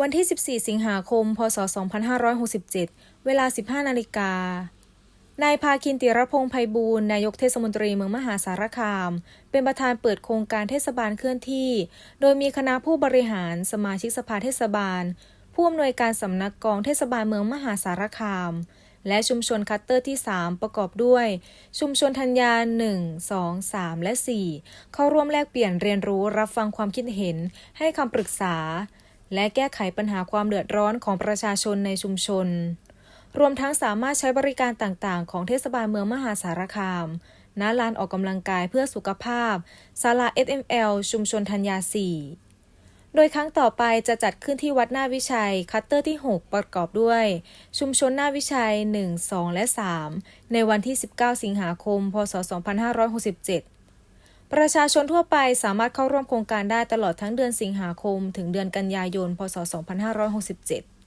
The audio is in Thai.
วันที่ 14 สิงหาคม พศ 2567 เวลา 15 นาฬิกา นายพาคินติรพงษ์ไพบูลย์นายกเทศมนตรีเมืองมหาสารคาม เป็นประธานเปิดโครงการเทศบาลเคลื่อนที่ โดยมีคณะผู้บริหาร สมาชิกสภาเทศบาล ผู้อำนวยการสำนักกองเทศบาลเมืองมหาสารคาม และชุมชนคัตเตอร์ที่ 3 ประกอบด้วย ชุมชนธัญญา 1 2 3 และ 4 เข้าร่วมแลกเปลี่ยนเรียนรู้รับฟังความคิดเห็นให้คำปรึกษา และแก้ไขปัญหาความเดือดร้อนของประชาชนในชุมชน รวมทั้งสามารถใช้บริการต่างๆ ของเทศบาลเมืองมหาสารคามณลานออกกำลังกายเพื่อสุขภาพศาลา SML ชุมชนธัญญา 4 โดยครั้งต่อไปจะจัดขึ้นที่วัดหน้าวิชัย คัตเตอร์ที่ 6 ประกอบด้วย ชุมชนหน้าวิชัย 1 2 และ 3 ในวันที่ 19 สิงหาคม พศ 2567 ประชาชนทั่วไปสามารถเข้าร่วมโครงการได้ตลอดทั้งเดือนสิงหาคม ถึงเดือนกันยายน พศ 2567